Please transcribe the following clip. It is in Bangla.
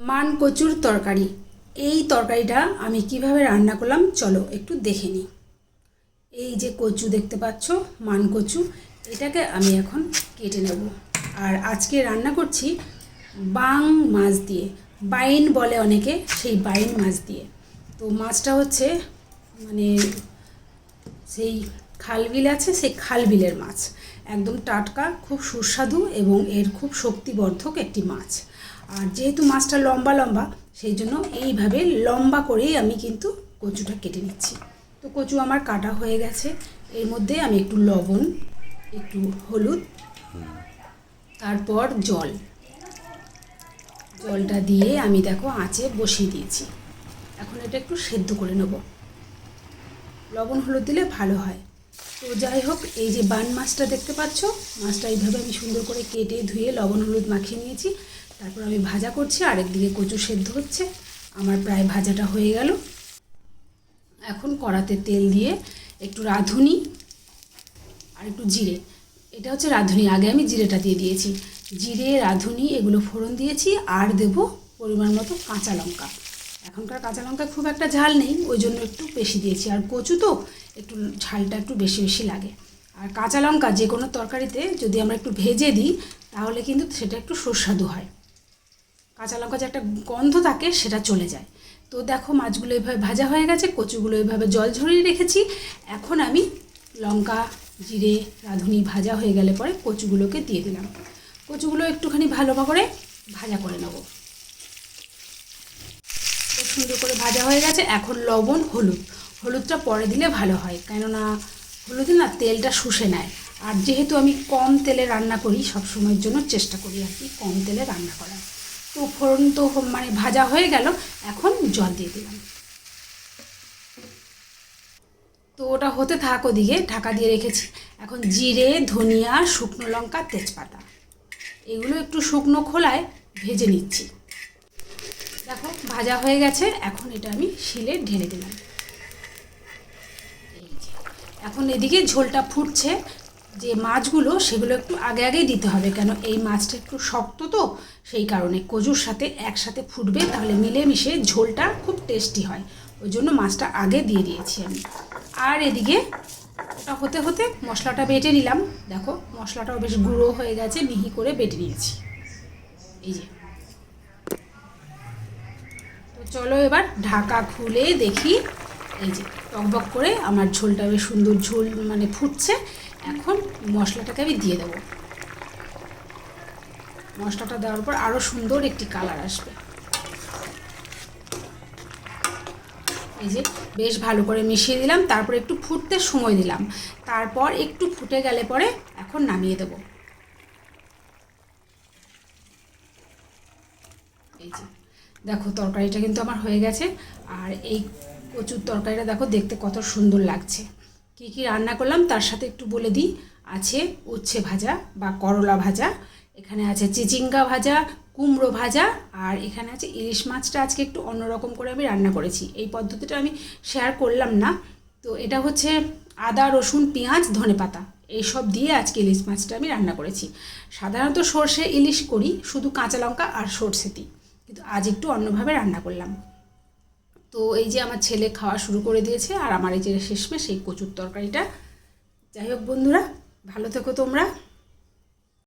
মান কচুর তরকারি। এই তরকারিটা আমি কীভাবে রান্না করলাম চলো একটু দেখে নিই। এই যে কচু দেখতে পাচ্ছ, মান কচু, এটাকে আমি এখন কেটে নেব। আর আজকে রান্না করছি বাং মাছ দিয়ে। বাইন বলে অনেকে, সেই বাইন মাছ দিয়ে। তো মাছটা হচ্ছে মানে সেই খালবিল আছে, সেই খালবিলের মাছ। একদম টাটকা, খুব সুস্বাদু এবং এর খুব শক্তিবর্ধক একটি মাছ। আর যেহেতু মাছটা লম্বা লম্বা, সেই জন্য এইভাবে লম্বা করেই আমি কিন্তু কচুটা কেটে নিচ্ছি। তো কচু আমার কাটা হয়ে গেছে। এর মধ্যে আমি একটু লবণ, একটু হলুদ, তারপর জল। জলটা দিয়ে আমি দেখো আঁচে বসিয়ে দিয়েছি। এখন এটা একটু সেদ্ধ করে নেব। লবণ হলুদ দিলে ভালো হয়। তো যাই হোক, এই যে বান মাছটা দেখতে পাচ্ছ, মাছটা এইভাবে আমি সুন্দর করে কেটে ধুয়ে লবণ হলুদ মাখিয়ে নিয়েছি। তারপর আমি ভাজা করছি আরেকদিকে কচু সেদ্ধ হচ্ছে। আমার প্রায় ভাজাটা হয়ে গেল। এখন কড়াতে তেল দিয়ে একটু রাঁধুনি আর একটু জিরে। এটা হচ্ছে রাঁধুনি, আগে আমি জিরেটা দিয়ে দিয়েছি। জিরে, রাঁধুনি, এগুলো ফোড়ন দিয়েছি, আর দেব পরিমাণ মতো কাঁচা লঙ্কা। এখনকার কাঁচা লঙ্কা খুব একটা ঝাল নেই, ওই জন্য একটু বেশি দিয়েছি। আর কচু তো একটু ঝালটা একটু বেশি বেশি লাগে। আর কাঁচা লঙ্কা যে কোনো তরকারিতে যদি আমরা একটু ভেজে দিই, তাহলে কিন্তু সেটা একটু সুস্বাদু হয়। কাঁচা লঙ্কা যে একটা গন্ধ থাকে, সেটা চলে যায়। তো দেখো মাছগুলো এভাবে ভাজা হয়ে গেছে, কচুগুলো এভাবে জল ঝরিয়ে রেখেছি। এখন আমি লঙ্কা, জিরে, রাঁধুনি ভাজা হয়ে গেলে পরে কচুগুলোকে দিয়ে দিলাম। কচুগুলো একটুখানি ভালো করে ভাজা করে নেব। সুন্দর করে ভাজা হয়ে গেছে। এখন লবণ, হলুদ। হলুদটা পরে দিলে ভালো হয়, কেননা হলুদে না তেলটা শুষে নেয়। আর যেহেতু আমি কম তেলে রান্না করি সব সময়ের জন্য চেষ্টা করি আর কি, কম তেলে রান্না করার। তো ফোড়ন তো মানে ভাজা হয়ে গেল, এখন জল দিয়ে দিলাম। তো ওটা হতে থাক ওদিকে, ঢাকা দিয়ে রেখেছি। এখন জিরে, ধনিয়া, শুকনো লঙ্কা, তেজপাতা। এগুলো একটু শুকনো খোলায় ভেজে নিচ্ছি। দেখো, ভাজা হয়ে গেছে, এখন এটা আমি শিলে ঢেলে দিলাম। এখন এদিকে ঝোলটা ফুটছে যে মাছগুলো সেগুলো একটু আগে আগেই দিতে হবে, কেন এই মাছটা একটু শক্ত তো, সেই কারণে কচুর সাথে একসাথে ফুটবে, তাহলে মিলেমিশে ঝোলটা খুব টেস্টি হয়। ওই জন্য মাছটা আগে দিয়ে দিয়েছি আমি। আর এদিকে ওটা হতে হতে মশলাটা বেটে নিলাম। দেখো, মশলাটাও বেশ গুঁড়ো হয়ে গেছে, মিহি করে বেটে নিয়েছি। এই যে। তো চলো এবার ঢাকা খুলে দেখি এই যে টকবক করে আমার ঝোলটা বেশ সুন্দর ঝোল মানে ফুটছে। এখন মশলাটাকে আমি দিয়ে দেবো। মশলাটা দেওয়ার পর আরও সুন্দর একটি কালার আসবে। এই যে বেশ ভালো করে মিশিয়ে দিলাম, তারপর একটু ফুটতে সময় দিলাম। তারপর একটু ফুটে গেলে পরে এখন নামিয়ে দেবো। এই যে দেখো, তরকারিটা কিন্তু আমার হয়ে গেছে। আর এই কচুর তরকারিটা দেখো, দেখতে কত সুন্দর লাগছে। কি কি রান্না করলাম, তার সাথে একটু বলে দিই। আছে উচ্ছে ভাজা বা করলা ভাজা, এখানে আছে চিচিঙ্গা ভাজা, কুমড়ো ভাজা, আর এখানে আছে ইলিশ মাছটা আজকে একটু অন্যরকম করে আমি রান্না করেছি। এই পদ্ধতিটা আমি শেয়ার করলাম না। তো এটা হচ্ছে আদা, রসুন, পেঁয়াজ ধনেপাতা এইসব দিয়ে আজকে ইলিশ মাছটা আমি রান্না করেছি। সাধারণত সর্ষে ইলিশ করি, শুধু কাঁচা লঙ্কা আর সর্ষে দিই। কিন্তু আজ একটু অন্যভাবে রান্না করলাম। তো এই যে আমার ছেলে খাওয়া শুরু করে দিয়েছে আর আমার এই যে শেষমেশ সেই কচুর তরকারিটা। যাই হোক বন্ধুরা, ভালো থেকো তোমরা।